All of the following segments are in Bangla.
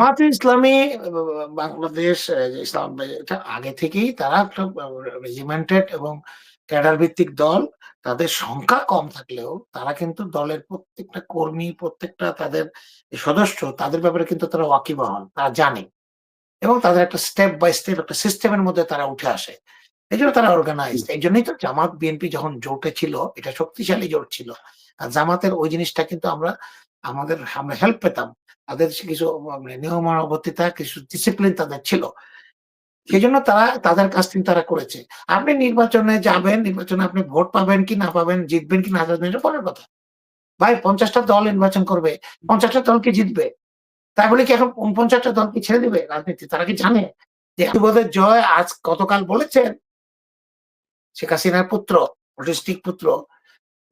জামাতে ইসলামী বাংলাদেশ ইসলাম এটা আগে থেকেই তারা একটা রেজিমেন্টেড এবং ক্যাডার ভিত্তিক দল। তাদের সংখ্যা কম থাকলেও তারা কিন্তু দলের প্রত্যেকটা কর্মী প্রত্যেকটা তাদের সদস্য তাদের ব্যাপারে কিন্তু তারা ওয়াকিবহাল তারা জানে। এবং তাদের একটা স্টেপ বাই স্টেপ একটা সিস্টেমের মধ্যে তারা উঠে আসে। এই জন্য তারা অর্গানাইজ এই জন্যই তো জামাত বিএনপি যখন জোটে ছিল এটা শক্তিশালী জোট ছিল। আর জামাতের ওই জিনিসটা কিন্তু আমরা আমাদের আমরা হেল্প পেতাম। তাদের কিছু মানে নিয়মানুবর্তিতা কিছু ডিসিপ্লিন তাদের ছিল। সেই জন্য তারা, তাদের কাজ কিন্তু তারা করেছে। আপনি নির্বাচনে যাবেন, নির্বাচনে আপনি ভোট পাবেন কি না পাবেন, জিতবেন কি না জিতবেন পরের কথা। ভাই, পঞ্চাশটা দল নির্বাচন করবে, পঞ্চাশটা দল কি জিতবে? তাই বলে কি এখন উনপঞ্চাশটা দল কি ছেড়ে দিবে রাজনীতি? তারা কি জানে যে বোধের জয় আজ গতকাল বলেছেন? শেখ হাসিনার পুত্র পুত্র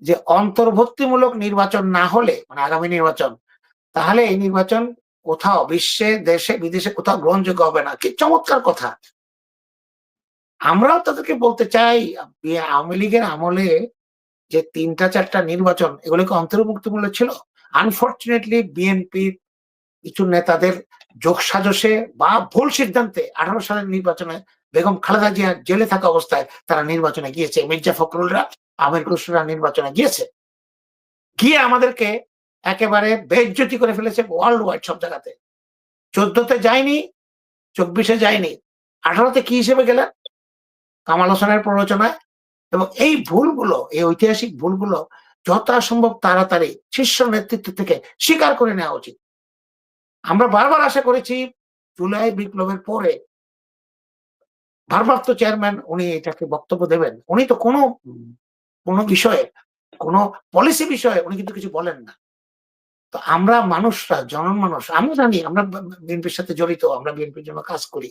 যে অন্তর্ভুক্তিমূলক নির্বাচন না হলে মানে আগামী নির্বাচন, তাহলে এই নির্বাচন কোথাও বিশ্বে, দেশে, বিদেশে কোথাও গ্রহণযোগ্য হবে না। কি চমৎকার কথা। আমরাও তাদেরকে বলতে চাই আওয়ামী লীগের আমলে যে তিনটা, চারটা নির্বাচন এগুলো কি অন্তর্ভুক্তিমূলক ছিল। আনফর্চুনেটলি বিএনপি কিছু নেতাদের যোগ সাজসে বা ভুল সিদ্ধান্তে আঠারো সালের নির্বাচনে বেগম খালেদা জিয়া জেলে থাকা অবস্থায় তারা নির্বাচনে গিয়েছে। মির্জা ফখরুলরা আমির খুসরা নির্বাচনে গিয়েছে। গিয়ে আমাদেরকে একেবারে বেজ্জতি করে ফেলেছে ওয়ার্ল্ড ওয়াইড সব জায়গাতে। চোদ্দতে যায়নি, চব্বিশে যায়নি। আঠারোতে কি হিসেবে গেলেন? কামাল হোসেনের প্ররোচনায়। এবং এই ভুলগুলো, এই ঐতিহাসিক ভুলগুলো যথাসম্ভব তাড়াতাড়ি শীর্ষ নেতৃত্ব থেকে স্বীকার করে নেওয়া উচিত। আমরা বারবার আশা করেছি, জুলাই বিপ্লবের পরে ভারপ্রাপ্ত চেয়ারম্যান উনি এটাকে বক্তব্য দেবেন। উনি তো কোনো কোনো বিষয়ে, কোনো পলিসি বিষয়ে উনি কিন্তু কিছু বলেন না। তো আমরা মানুষরা জনমানুষ আমরা জানি আমরা বিএনপির সাথে জড়িত, আমরা বিএনপির জন্য কাজ করি,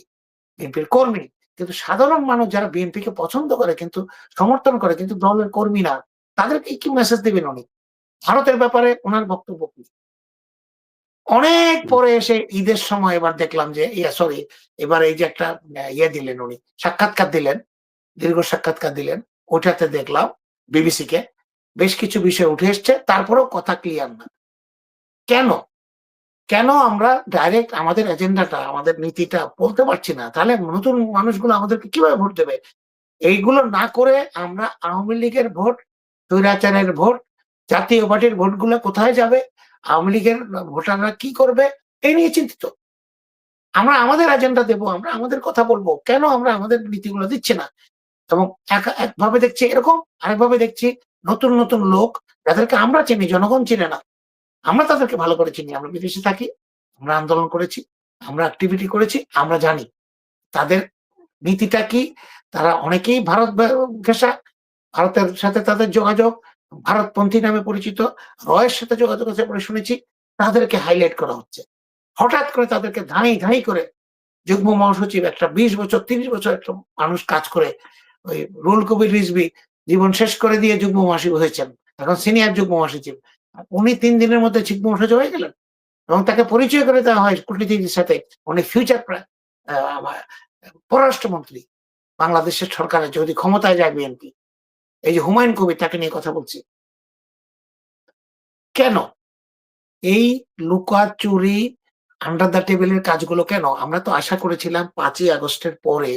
বিএনপির কর্মী, কিন্তু সাধারণ মানুষ যারা বিএনপিকে পছন্দ করে কিন্তু সমর্থন করে, কিন্তু দলের কর্মী না, তাদেরকে কি মেসেজ দিবেন উনি? ভারতের ব্যাপারে ওনার বক্তব্য কি? অনেক পরে এসে ঈদের সময় এবার দেখলাম যে, ইয়া সরি এবার এই যে একটা ইয়ে দিলেন উনি, সাক্ষাৎকার দিলেন, দীর্ঘ সাক্ষাৎকার দিলেন ওটাতে দেখলাম বিবিসি কে বেশ কিছু বিষয় উঠে এসছে, তারপরেও কথা ক্লিয়ার না। কেন? কেন আমরা ডাইরেক্ট আমাদের এজেন্ডাটা আমাদের নীতিটা বলতে পারছি না? তাহলে নতুন মানুষগুলো আমাদেরকে কীভাবে ভোট দেবে? এইগুলো না করে আমরা আওয়ামী লীগের ভোট, স্বৈরাচারের ভোট, জাতীয় পার্টির ভোটগুলো কোথায় যাবে? আওয়ামী লীগের ভোটাররা কি করবে? এই নিয়ে চিন্তিত। আমরা আমাদের এজেন্ডা দেব, আমরা আমাদের কথা বলব। কেন আমরা আমাদের নীতিগুলো দিচ্ছি না? এবং একভাবে দেখছি এরকম, আরেকভাবে দেখছি নতুন নতুন লোক যাদেরকে আমরা চিনি, জনগণ চিনে না। আমরা তাদেরকে ভালো করে চিনি, আমরা বিদেশে থাকি, আমরা আন্দোলন করেছি, আমরা অ্যাক্টিভিটি করেছি, আমরা জানি। তাদের নীতিটা কি? তারা অনেকেই ভারত ঘেঁষা ভারতের সাথে তাদের যোগাযোগ, ভারতপন্থী নামে পরিচিত, রয়ের সাথে যোগাযোগ আছে বলে শুনেছি, তাদেরকে হাইলাইট করা হচ্ছে। হঠাৎ করে তাদেরকে ধাঁই ধাঁই করে যুগ্ম মহাসচিব একটা বিশ বছর, তিরিশ বছর একটা মানুষ কাজ করে ওই রুল কবির রিজবি জীবন শেষ করে দিয়ে যুগ্ম মহাসচিব হয়েছেন। এখন সিনিয়র যুগ্ম মহাসচিব উনি তিন দিনের মধ্যে যুগ্ম মহাসচিব হয়ে গেলেন। এবং তাকে পরিচয় করে দেওয়া হয় কূটনীতির সাথে। উনি ফিউচার পররাষ্ট্রমন্ত্রী, বাংলাদেশের সরকারের যদি ক্ষমতায় যায় বিএনপি। এই যে হুমায়ুন কবির, তাকে নিয়ে কথা বলছি। কেন? এই লুকা চুরি আন্ডার দ্য টেবিলের কাজগুলো কেন? আমরা তো আশা করেছিলাম পাঁচই আগস্টের পরে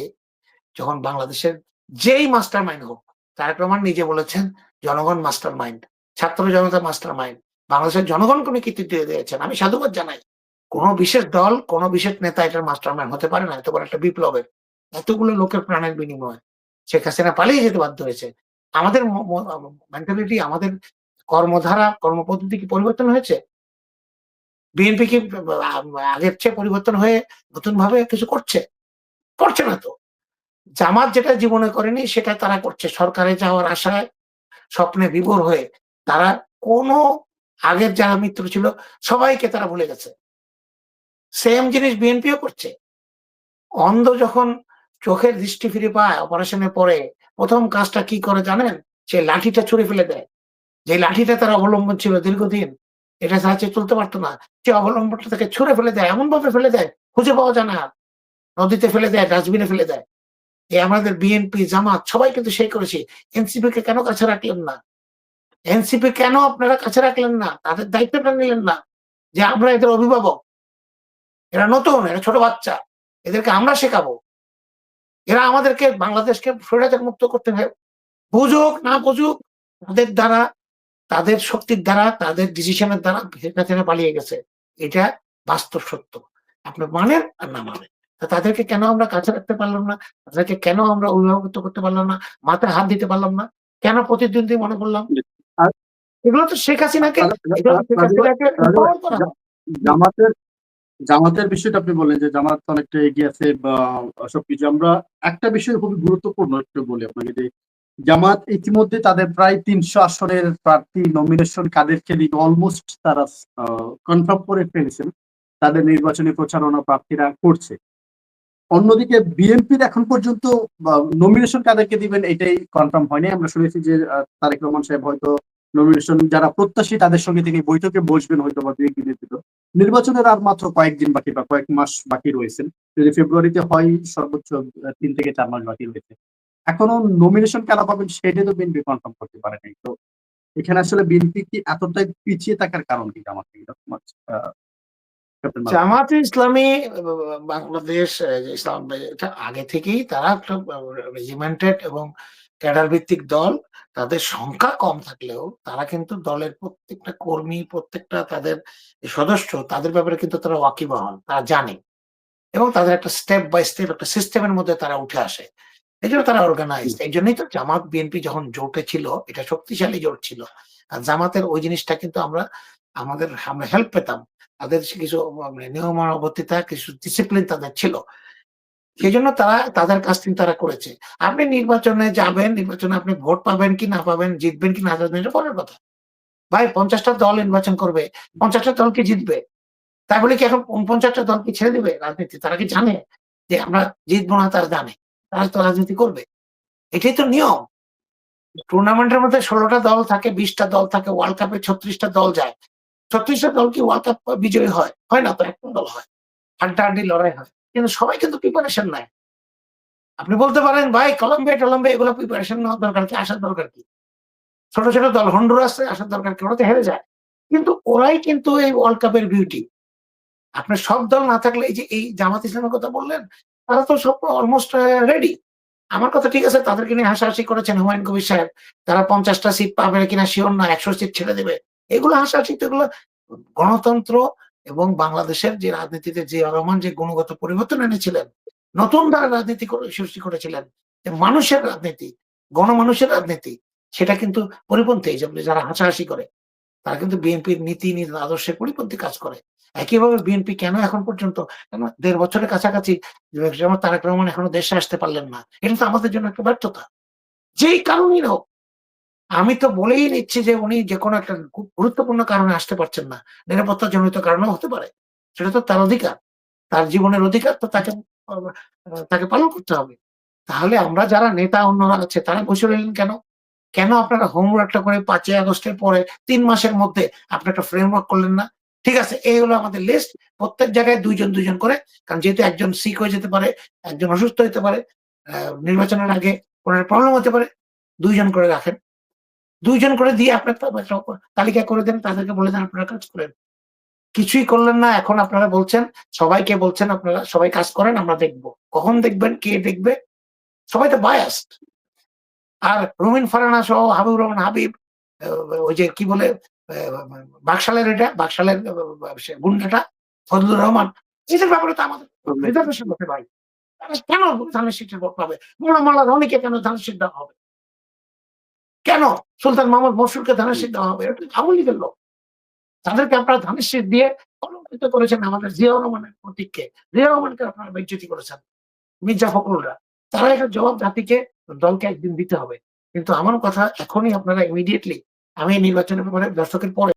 যখন বাংলাদেশের যেই মাস্টার মাইন্ড হোক, তারেক রহমান নিজে বলেছেন, জনগণ মাস্টার মাইন্ড ছাত্র জনতা মাস্টার মাইন্ড বাংলাদেশের জনগণ কোনো কৃতিত্ব দিয়েছেন। আমি সাধুবাদ জানাই, কোন বিশেষ দল, কোন বিশেষ নেতা এটার মাস্টার মাইন্ড হতে পারে না, এত বড় একটা বিপ্লবের, এতগুলো লোকের প্রাণের বিনিময় শেখ হাসিনা পালিয়ে যেতে বাধ্য হয়েছে। আমাদের মেন্টালিটি আমাদের কর্মধারা, কর্মপদ্ধতি কি পরিবর্তন হয়েছে? বিএনপি কি আগের চেয়ে পরিবর্তন হয়ে নতুন ভাবে কিছু করছে? করছে না তো। জামাত যেটা জীবনে করেনি, সেটা তারা করছে। সরকারে যাওয়ার আশায় স্বপ্নে বিভোর হয়ে তারা কোনো আগের যারা মিত্র ছিল, সবাইকে তারা ভুলে গেছে। সেম জিনিস বিএনপিও করছে। অন্ধ যখন চোখের দৃষ্টি ফিরে পায় অপারেশনের পরে প্রথম কাজটা কি করে জানেন? সে লাঠিটা ছুড়ে ফেলে দেয়। যে লাঠিটা তার অবলম্বন ছিল দীর্ঘদিন, এটা সাহায্যে চলতে পারতো না। সে অবলম্বনটা তাকে ছুড়ে ফেলে দেয় এমন ভাবে ফেলে দেয়, খুঁজে পাওয়া যায় না। নদীতে ফেলে দেয়, ডাস্টবিনে ফেলে দেয়। এই আমাদের বিএনপি জামাত সবাই কিন্তু সেই করেছি। এনসিপি কে কেন কাছে রাখলেন না? এনসিপি কেন আপনারা কাছে রাখলেন না? তাদের দায়িত্বটা নিলেন না? যে আমরা এদের অভিভাবক। এরা নতুন, এরা ছোট বাচ্চা। এদেরকে আমরা শেখাবো। এরা আমাদেরকে বাংলাদেশকে স্বৈরাচার মুক্ত করতে হবে। বুঝুক, না বুঝুক, তাদের দ্বারা, তাদের শক্তির দ্বারা, তাদের ডিসিশনের দ্বারা পালিয়ে গেছে। এটা বাস্তব সত্য। আপনি মানেন আর না মানেন। তাদেরকে কেন আমরা কাছে রাখতে পারলাম না? তাদেরকে কেন আমরা অভিভাবকত্ব করতে পারলাম না? মাথায় হাত দিতে পারলাম না? কেন প্রতিদ্বন্দ্বী মনে করলাম? এগুলো তো শেখ হাসিনাকে। জামাতের জামাতের বিষয়টা আপনি বললেন যে জামাত অনেকটা এগিয়ে আছে বা সবকিছু। আমরা একটা বিষয় খুবই গুরুত্বপূর্ণ একটু বলি আপনাকে যে জামাত ইতিমধ্যে তাদের প্রায় তিনশো আসনের প্রার্থী নমিনেশন কাদেরকে দিকে অলমোস্ট তারা কনফার্ম করে ফেলেছেন। তাদের নির্বাচনী প্রচারণা প্রার্থীরা করছে। অন্যদিকে বিএনপির এখন পর্যন্ত নমিনেশন কাদেরকে দিবেন এটাই কনফার্ম হয়নি। আমরা শুনেছি যে তারেক রহমান সাহেব হয়তো নমিনেশন যারা প্রত্যাশী তাদের সঙ্গে তিনি বৈঠকে বসবেন হয়তো বা দুই একদিনের ভিতর। নির্বাচনের আর মাত্র কয়েকদিন বাকি, বা কয়েক মাস বাকি রয়েছেন যদি ফেব্রুয়ারিতে হয়, সর্বোচ্চ তিন থেকে চার মাস বাকি রয়েছে। এখনও নমিনেশন কারা পাবেন সেটা তো বিএনপি কনফার্ম করতে পারে নাই। তো এখানে আসলে বিএনপি কি এতটাই পিছিয়ে থাকার কারণ কি আমার জামাতে ইসলামী বাংলাদেশ ইসলাম আগে থেকেই তারা একটা রেজিমেন্টেড এবং ক্যাডার ভিত্তিক দল। তাদের সংখ্যা কম থাকলেও তারা কিন্তু দলের প্রত্যেকটা কর্মী প্রত্যেকটা তাদের সদস্য তাদের ব্যাপারে কিন্তু তারা ওয়াকিবহাল তারা জানে। এবং তাদের একটা স্টেপ বাই স্টেপ একটা সিস্টেমের মধ্যে তারা উঠে আসে। এই জন্য তারা অর্গানাইজড এই জন্যই তো জামাত বিএনপি যখন জোটে ছিল এটা শক্তিশালী জোট ছিল। আর জামাতের ওই জিনিসটা কিন্তু আমরা আমাদের আমরা হেল্প পেতাম। তাদের কিছু মানে নিয়মানুবর্তিতা, কিছু ডিসিপ্লিন তাদের ছিল। সেই জন্য তারা, তাদের কাজ কিন্তু তারা করেছে। আপনি নির্বাচনে যাবেন, নির্বাচনে আপনি ভোট পাবেন কি না পাবেন, জিতবেন কি না জিতবেন, এটা পরের কথা। ভাই, পঞ্চাশটা দল নির্বাচন করবে, পঞ্চাশটা দল কি জিতবে? তাই বলে কি এখন পঞ্চাশটা দল কি ছেড়ে দিবে রাজনীতি? তারা কি জানে যে আমরা জিতবো না তারা জানে? তারা তো রাজনীতি করবে। এটাই তো নিয়ম। টুর্নামেন্টের মধ্যে ষোলোটা দল থাকে, বিশটা দল থাকে ওয়ার্ল্ড কাপে ছত্রিশটা দল যায়। ছত্রিশটা দল কি ওয়ার্ল্ড কাপ বিজয়ী হয়। হয় না, তো একটা দল হয়। হাড্ডাহাড্ডি লড়াই হয়। কিন্তু সবাই কিন্তু প্রিপারেশন নেয়। আপনি বলতে পারেন, ভাই, কলম্বিয়া, টলম্বিয়া, এগুলো প্রিপারেশন নেওয়ার দরকার কি? আসার দরকার কি? ছোট ছোট দল হন্ডুরাসে আসার দরকার কি? ওরা তো হেরে যায়। কিন্তু ওরাই কিন্তু এই ওয়ার্ল্ড কাপের বিউটি আপনার সব দল না থাকলে, এই যে, এই জামাত ইসলামের কথা বললেন, তারা তো সব অলমোস্ট রেডি আমার কথা ঠিক আছে, তাদেরকে নিয়ে হাসাহাসি করেছেন হুমায়ুন কবির সাহেব। তারা পঞ্চাশটা সিট পাবে কিনা শিওর না, একশো সিট ছেড়ে দেবে। এগুলো হাসাহাসি তো এগুলো গণতন্ত্র এবং বাংলাদেশের যে রাজনীতিতে যে রহমান যে গুণগত পরিবর্তন এনেছিলেন, নতুন ধারা রাজনীতি সৃষ্টি করেছিলেন মানুষের রাজনীতি, গণমানুষের রাজনীতি, সেটা কিন্তু পরিপন্থী, এই যারা হাসাহাসি করে, তারা কিন্তু বিএনপির নীতি নীতি, আদর্শের পরিপন্থী কাজ করে। একইভাবে বিএনপি কেন এখন পর্যন্ত দেড় বছরের কাছাকাছি, যেমন তারেক রহমান এখনও দেশে আসতে পারলেন না, এটা তো আমাদের জন্য একটা ব্যর্থতা। যেই কারণই হোক আমি তো বলেই নিচ্ছি যে উনি যে কোনো একটা গুরুত্বপূর্ণ কারণে আসতে পারছেন না। নিরাপত্তা জনিত কারণেও হতে পারে। সেটা তো তার অধিকার। তার জীবনের অধিকার তো তাকে তাকে পালন করতে হবে। তাহলে আমরা যারা নেতা অন্যরা আছে, তারা বসে রইলেন কেন? কেন আপনারা হোমওয়ার্কটা করে পাঁচই আগস্টের পরে তিন মাসের মধ্যে আপনি একটা ফ্রেমওয়ার্ক করলেন না? ঠিক আছে, এই হলো আমাদের লিস্ট প্রত্যেক জায়গায় দুইজন দুইজন করে। কারণ যেহেতু একজন সিক হয়ে যেতে পারে, একজন অসুস্থ হতে পারে নির্বাচনের আগে কোনো প্রবলেম হতে পারে। দুইজন করে রাখেন। দুইজন করে দিয়ে আপনার তালিকা করে দেন তাদেরকে বলে দেন আপনারা কাজ করেন। কিছুই করলেন না এখন আপনারা বলছেন সবাইকে বলছেন আপনারা সবাই কাজ করেন আমরা দেখব। কখন দেখবেন কে দেখবে? সবাই তো বায়াস্ট আর রুমিন ফারানা সহ হাবিব রহমান হাবিব ওই যে কি বলে আহ, বাকশালের এটা বাকশালের গুন্ডাটা ফজলুর রহমান এদের ব্যাপারে তো আমাদের রিজার্ভেশন ভাই তারা কেন ধানের শীতের ভোট পাবে? মোলা মোল্লা ধনীকে কেন ধানের শীত দেওয়া হবে? কেন? সুলতান মোহাম্মদ মসুরকে ধানের শীত দেওয়া হবে? এটা আওয়ামী লোক। তাদেরকে আপনারা ধানের শীত দিয়ে অলঙ্কৃত করেছেন আমাদের জিয়া রহমানের প্রতীককে। জিয়া রহমানকে আপনারা বিচ্যুতি করেছেন, মির্জা ফখরুলরা। তারা এটা জবাব জাতিকে দলকে একদিন দিতে হবে। কিন্তু আমার কথা এখনই আপনারা ইমিডিয়েটলি আমি নির্বাচনের ব্যাপারে দর্শকের পরে